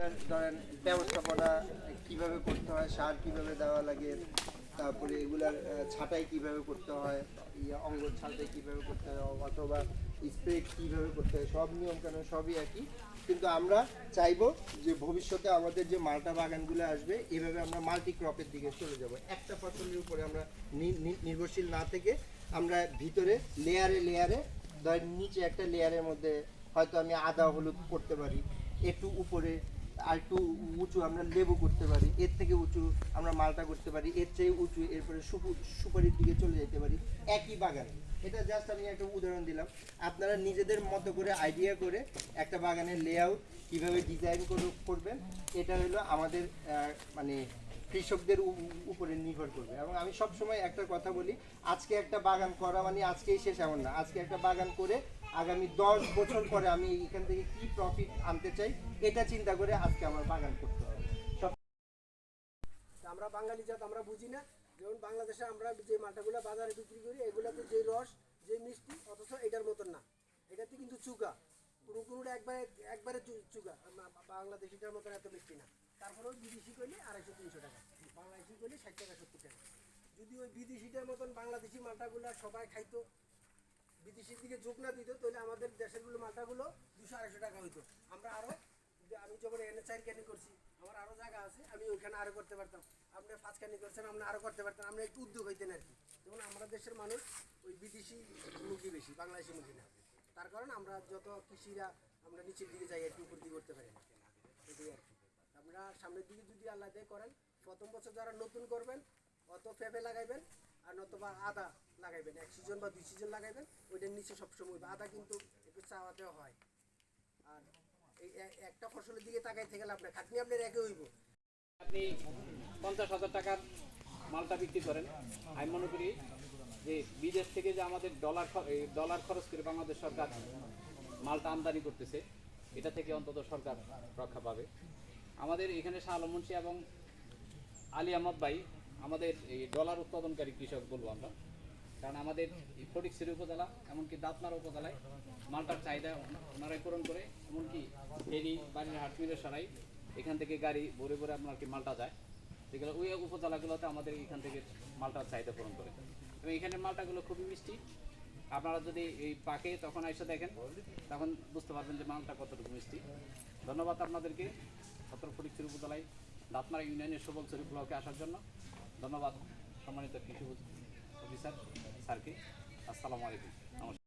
ধরেন ব্যবস্থাপনা কীভাবে করতে হয়, সার কীভাবে দেওয়া লাগে, তারপরে এগুলার ছাঁটাই কীভাবে করতে হয় অঙ্গর ছাঁটাই কীভাবে করতে হয়, অথবা স্প্রে কীভাবে করতে হয়, সব নিয়ম কানুন সবই একই। কিন্তু আমরা চাইব যে ভবিষ্যতে আমাদের যে মালটা বাগানগুলো আসবে, এভাবে আমরা মাল্টি ক্রপের দিকে চলে যাব। একটা ফসলের উপরে আমরা নির্ভরশীল না থেকে আমরা ভিতরে লেয়ারে লেয়ারে, ধরেন নিচে একটা লেয়ারের মধ্যে হয়তো আমি আদা, হলুদ করতে পারি। একটু উপরে আর একটু উঁচু আমরা লেবু করতে পারি, এর থেকে উঁচু আমরা মালটা করতে পারি, এর চেয়ে উঁচু, এরপরে সুপু- সুপারির দিকে চলে যেতে পারি, একই বাগানে। এটা জাস্ট আমি একটা উদাহরণ দিলাম। আপনারা নিজেদের মতো করে আইডিয়া করে একটা বাগানের লেআউট কীভাবে ডিজাইন করবেন, এটা হলো আমাদের মানে কৃষকদের উপরে নির্ভর করবে। এবং আমি সব সময় একটা কথা বলি, আজকে একটা বাগান করা মানে আজকেই শেষ এমন না। আজকে একটা বাগান করে আগামী দশ বছর পরে আমি এখান থেকে কি প্রফিট আনতে চাই, এটা চিন্তা করে আজকে আমার বাগান করতে হবে। আমরা বাঙালি জাত, আমরা বুঝি না। যেমন বাংলাদেশে আমরা যে মালটাগুলো বাজারে বিক্রি করি, এগুলোতে যে রস, যে মিষ্টি, অথচ এটার মতন না। এটাতে কিন্তু চুকা কোনো একবারে একবারে চুকা বাংলাদেশিটার মতন এত মিষ্টি না। তারপরেও বিদেশি করলে আড়াইশো, তিনশো টাকা। বাংলাদেশি করলে ষাট টাকা, সত্তর টাকা। যদি ওই বিদেশিটার মতন বাংলাদেশি মালটাগুলো সবাই খাইতো, বিদেশির দিকে যোগ না দিত, তাহলে আমাদের দেশেরগুলো মালটাগুলো দুশো, আড়াইশো টাকা হইতো। আমরা আরও, যে আমি যখন এনে চার ক্যানি করছি, আমার আরও জায়গা আছে, আমি ওইখানে আরও করতে পারতাম। আপনি পাঁচ ক্যানি করছেন, আপনি আরও করতে পারতেন আমরা একটু উদ্যোগ হইতেন আর কি। যেমন আমরা দেশের মানুষ, ওই বিদেশি মুরগি বেশি, বাংলাদেশি মুরগি না। তার কারণে আমরা যত কৃষিরা, আমরা নিচের দিকে যাই আর কি উপর করতে পারি না। এটাই আর কি। সামনের দিকে যদি আল্লাহ দিয়ে করেন, প্রথম বছর যারা নতুন করবেন, অত পেঁপে লাগাইবেন, আর নতুবা আদা লাগাইবেন, এক সিজন বা দুই সিজন লাগাইবেন, ওইটার নিচে সবসময়। আদা কিন্তু একটু চাওয়াতেও হয়। আর এই একটা ফসলের দিকে তাকাই থেকে লাভ নাই খাটনি আপনার একে হইব। আপনি পঞ্চাশ হাজার টাকার মালটা বিক্রি করেন। আমি মনে করি যে বিদেশ থেকে যে আমাদের ডলার ডলার খরচ করে বাংলাদেশ সরকার মালটা আমদানি করতেছে, এটা থেকে অন্তত সরকার রক্ষা পাবে। আমাদের এখানে শাহ এবং আলী আহমদ ভাই, আমাদের এই ডলার উৎপাদনকারী কৃষক বলব আমরা। কারণ আমাদের এই ফটিকছড়ি উপজেলা এমনকি দাঁতমারা উপজেলায় মালটার চাহিদা ওনারাই পূরণ করে, এমনকি ফেরি বাড়ির হাট মিলের সরাই এখান থেকে গাড়ি ভরে ভরে আপনার কি মালটা যায়। যেগুলো ওই উপজেলাগুলোতে আমাদের এখান থেকে মালটার চাহিদা পূরণ করে। এবং এখানের মালটাগুলো খুবই মিষ্টি। আপনারা যদি এই পাকে তখন এসে দেখেন, তখন বুঝতে পারবেন যে মালটা কতটুকু মিষ্টি। ধন্যবাদ আপনাদেরকে। সতেরো ফটিকছড়ি উপজেলায় দাঁতমারা ইউনিয়নের সুবলছড়ি ব্লকে আসার জন্য ধন্যবাদ সম্মানিত কৃষি অফিসার স্যারকে। আসসালামু আলাইকুম। নমস্কার।